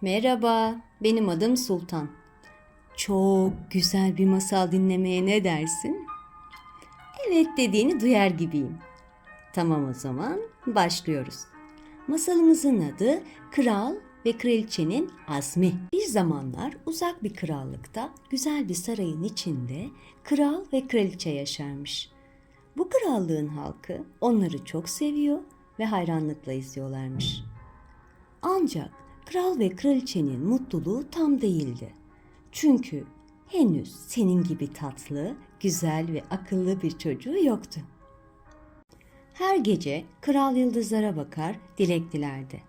Merhaba, benim adım Sultan. Çok güzel bir masal dinlemeye ne dersin? Evet dediğini duyar gibiyim. Tamam o zaman başlıyoruz. Masalımızın adı Kral ve Kraliçenin Azmi. Bir zamanlar uzak bir krallıkta güzel bir sarayın içinde kral ve kraliçe yaşarmış. Bu krallığın halkı onları çok seviyor ve hayranlıkla izliyorlarmış. Ancak kral ve kraliçenin mutluluğu tam değildi. Çünkü henüz senin gibi tatlı, güzel ve akıllı bir çocuğu yoktu. Her gece kral yıldızlara bakar, dilek dilerdi.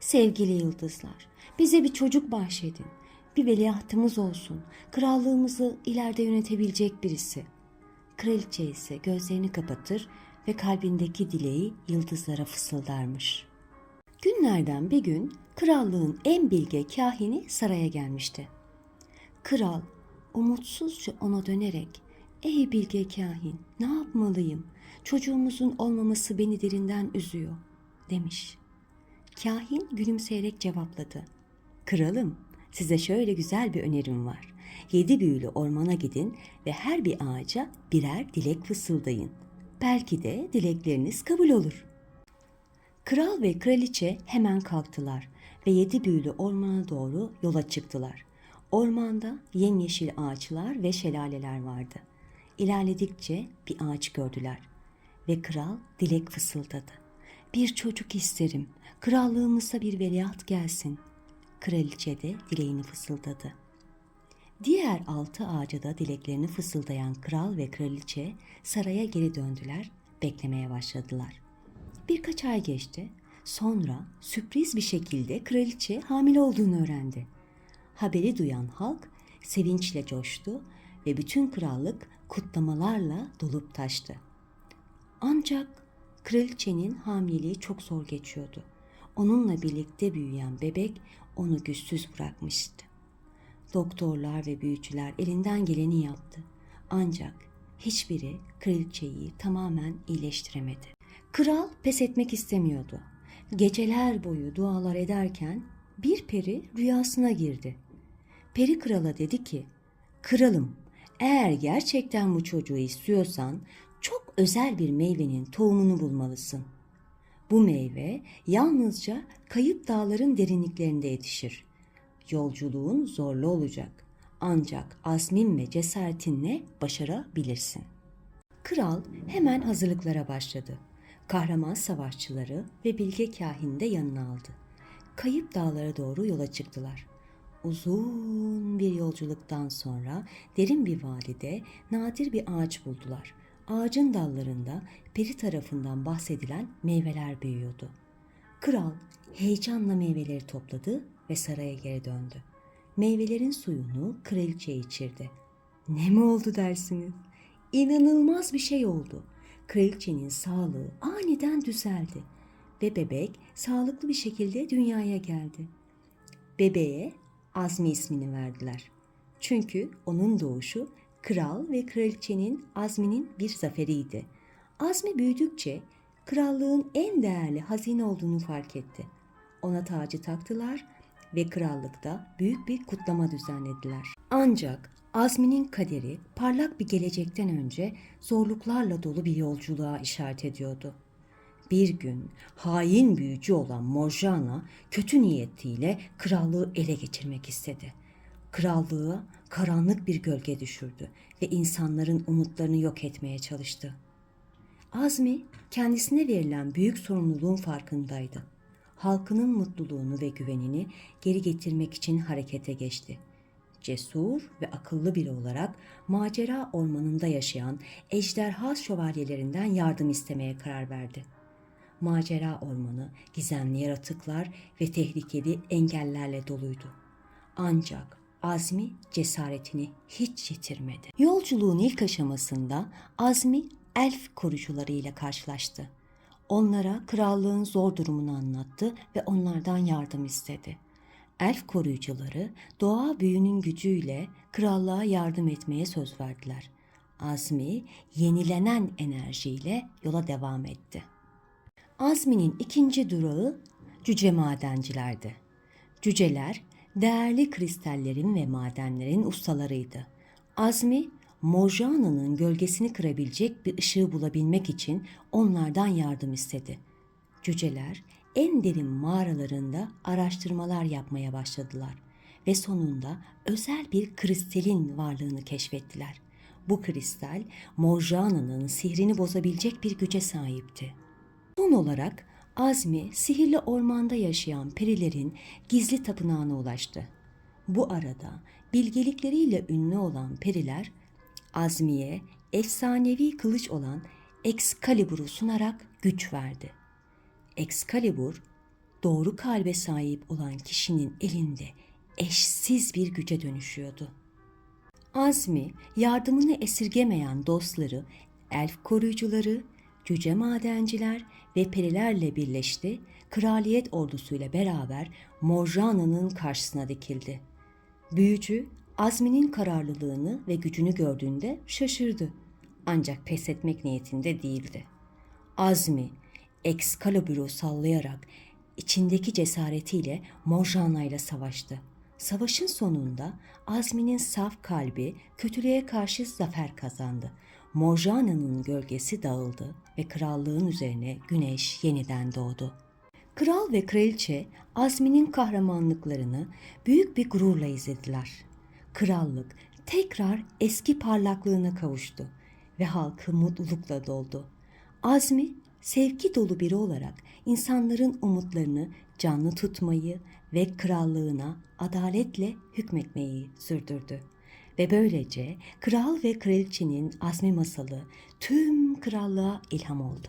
Sevgili yıldızlar, bize bir çocuk bahşedin. Bir veliahtımız olsun. Krallığımızı ileride yönetebilecek birisi. Kraliçe ise gözlerini kapatır ve kalbindeki dileği yıldızlara fısıldarmış. Günlerden bir gün krallığın en bilge kahini saraya gelmişti. Kral umutsuzca ona dönerek "Ey bilge kahin, ne yapmalıyım? Çocuğumuzun olmaması beni derinden üzüyor." demiş. Kahin gülümseyerek cevapladı. Kralım, size şöyle güzel bir önerim var. Yedi büyülü ormana gidin ve her bir ağaca birer dilek fısıldayın. Belki de dilekleriniz kabul olur.'' Kral ve kraliçe hemen kalktılar ve yedi büyülü ormana doğru yola çıktılar. Ormanda yemyeşil ağaçlar ve şelaleler vardı. İlerledikçe bir ağaç gördüler ve kral dilek fısıldadı. Bir çocuk isterim, krallığımıza bir veliaht gelsin. Kraliçe de dileğini fısıldadı. Diğer altı ağaca da dileklerini fısıldayan kral ve kraliçe saraya geri döndüler, beklemeye başladılar. Birkaç ay geçti. Sonra sürpriz bir şekilde kraliçe hamile olduğunu öğrendi. Haberi duyan halk sevinçle coştu ve bütün krallık kutlamalarla dolup taştı. Ancak kraliçenin hamileliği çok zor geçiyordu. Onunla birlikte büyüyen bebek onu güçsüz bırakmıştı. Doktorlar ve büyücüler elinden geleni yaptı. Ancak hiçbiri kraliçeyi tamamen iyileştiremedi. Kral pes etmek istemiyordu. Geceler boyu dualar ederken bir peri rüyasına girdi. Peri krala dedi ki, Kralım, eğer gerçekten bu çocuğu istiyorsan çok özel bir meyvenin tohumunu bulmalısın. Bu meyve yalnızca kayıp dağların derinliklerinde yetişir. Yolculuğun zorlu olacak. Ancak azmin ve cesaretinle başarabilirsin. Kral hemen hazırlıklara başladı kahraman savaşçıları ve bilge kahini de yanına aldı. Kayıp dağlara doğru yola çıktılar. Uzun bir yolculuktan sonra derin bir vadide nadir bir ağaç buldular. Ağacın dallarında peri tarafından bahsedilen meyveler büyüyordu. Kral heyecanla meyveleri topladı ve saraya geri döndü. Meyvelerin suyunu kraliçe içirdi. Ne mi oldu dersiniz? İnanılmaz bir şey oldu kraliçenin sağlığı aniden düzeldi ve bebek sağlıklı bir şekilde dünyaya geldi. Bebeğe Azmi ismini verdiler. Çünkü onun doğuşu kral ve kraliçenin Azmi'nin bir zaferiydi. Azmi büyüdükçe krallığın en değerli hazine olduğunu fark etti. Ona tacı taktılar ve krallıkta büyük bir kutlama düzenlediler. Ancak Azmi'nin kaderi parlak bir gelecekten önce zorluklarla dolu bir yolculuğa işaret ediyordu. Bir gün hain büyücü olan Morjana kötü niyetiyle krallığı ele geçirmek istedi. Krallığı karanlık bir gölge düşürdü ve insanların umutlarını yok etmeye çalıştı. Azmi kendisine verilen büyük sorumluluğun farkındaydı. Halkının mutluluğunu ve güvenini geri getirmek için harekete geçti cesur ve akıllı biri olarak macera ormanında yaşayan ejderha şövalyelerinden yardım istemeye karar verdi. Macera ormanı gizemli yaratıklar ve tehlikeli engellerle doluydu. Ancak Azmi cesaretini hiç yitirmedi. Yolculuğun ilk aşamasında Azmi elf korucularıyla karşılaştı. Onlara krallığın zor durumunu anlattı ve onlardan yardım istedi elf koruyucuları doğa büyünün gücüyle krallığa yardım etmeye söz verdiler. Azmi yenilenen enerjiyle yola devam etti. Azmi'nin ikinci durağı cüce madencilerdi. Cüceler değerli kristallerin ve madenlerin ustalarıydı. Azmi, Morjana'nın gölgesini kırabilecek bir ışığı bulabilmek için onlardan yardım istedi. Cüceler en derin mağaralarında araştırmalar yapmaya başladılar ve sonunda özel bir kristalin varlığını keşfettiler. Bu kristal Morjana'nın sihrini bozabilecek bir güce sahipti. Son olarak Azmi sihirli ormanda yaşayan perilerin gizli tapınağına ulaştı. Bu arada bilgelikleriyle ünlü olan periler Azmi'ye efsanevi kılıç olan Excalibur'u sunarak güç verdi. Excalibur doğru kalbe sahip olan kişinin elinde eşsiz bir güce dönüşüyordu. Azmi yardımını esirgemeyen dostları, elf koruyucuları, cüce madenciler ve perilerle birleşti, kraliyet ordusuyla beraber Morjana'nın karşısına dikildi. Büyücü Azmi'nin kararlılığını ve gücünü gördüğünde şaşırdı. Ancak pes etmek niyetinde değildi. Azmi, Excalibur'u sallayarak içindeki cesaretiyle Morjana ile savaştı. Savaşın sonunda Azmi'nin saf kalbi kötülüğe karşı zafer kazandı. Morjana'nın gölgesi dağıldı ve krallığın üzerine güneş yeniden doğdu. Kral ve kraliçe Azmi'nin kahramanlıklarını büyük bir gururla izlediler. Krallık tekrar eski parlaklığına kavuştu ve halkı mutlulukla doldu. Azmi sevgi dolu biri olarak insanların umutlarını canlı tutmayı ve krallığına adaletle hükmetmeyi sürdürdü. Ve böylece kral ve kraliçenin azmi masalı tüm krallığa ilham oldu.